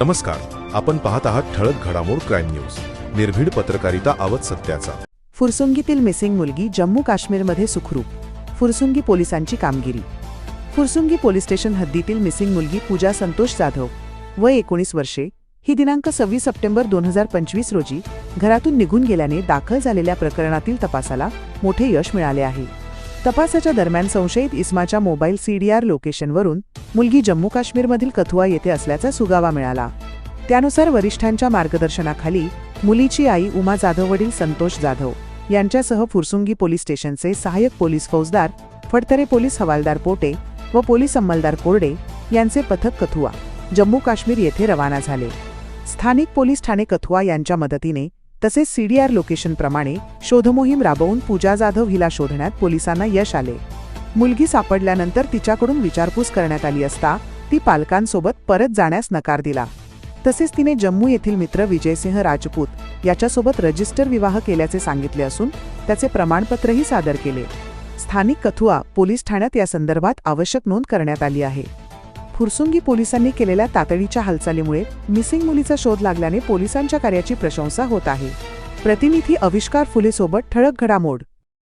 नमस्कार आपण पाहत आहात ठळक घडामोड क्राईम न्यूज. निर्भीड पत्रकारिता आवत सत्याचा. फुरसुंगीतील मिसिंग मुलगी जम्मू काश्मीरमध्ये सुखरूप. फुरसुंगी पोलिसांची कामगिरी. फुरसुंगी पोलीस स्टेशन हद्दीतील मिसिंग मुलगी पूजा संतोष जाधव वय एकोणीस वर्षे ही दिनांक सव्वीस सप्टेंबर दोन हजार पंचवीस रोजी घरातून निघून गेल्याने दाखल झालेल्या प्रकरणातील तपासाला मोठे यश मिळाले आहे. तपासाच्या दरम्यान संशयित इस्माच्या मोबाईल सीडीआर लोकेशनवरून मुलगी जम्मू काश्मीरमधील कथुआ येथे असल्याचा सुगावा मिळाला. त्यानुसार वरिष्ठांच्या मार्गदर्शनाखाली मुलीची आई उमा जाधव वडील संतोष जाधव यांच्यासह फुरसुंगी पोलीस स्टेशनचे सहाय्यक पोलीस फौजदार फडतरे पोलीस हवालदार पोटे व पोलीस अंमलदार कोरडे यांचे पथक कथुआ जम्मू काश्मीर येथे रवाना झाले. स्थानिक पोलीस ठाणे कथुआ यांच्या मदतीने तसेच सीडीआर लोकेशनप्रमाणे शोधमोहीम राबवून पूजा जाधव हिला शोधण्यात पोलिसांना यश आले. मुलगी सापडल्यानंतर तिच्याकडून विचारपूस करण्यात आली असता ती पालकांसोबत परत जाण्यास नकार दिला. तसेच तिने जम्मू येथील मित्र विजयसिंह राजपूत याच्यासोबत रजिस्टर विवाह केल्याचे सांगितले असून त्याचे प्रमाणपत्रही सादर केले. स्थानिक कथुआ पोलीस ठाण्यात या संदर्भात आवश्यक नोंद करण्यात आली आहे. फुरसुंगी पोलिसांनी केलेल्या तातडीच्या हालचालीमुळे मिसिंग मुलीचा शोध लागल्याने पोलिसांच्या कार्याची प्रशंसा होत आहे. प्रतिनिधी अविष्कार फुलेसोबत ठळक घडामोड.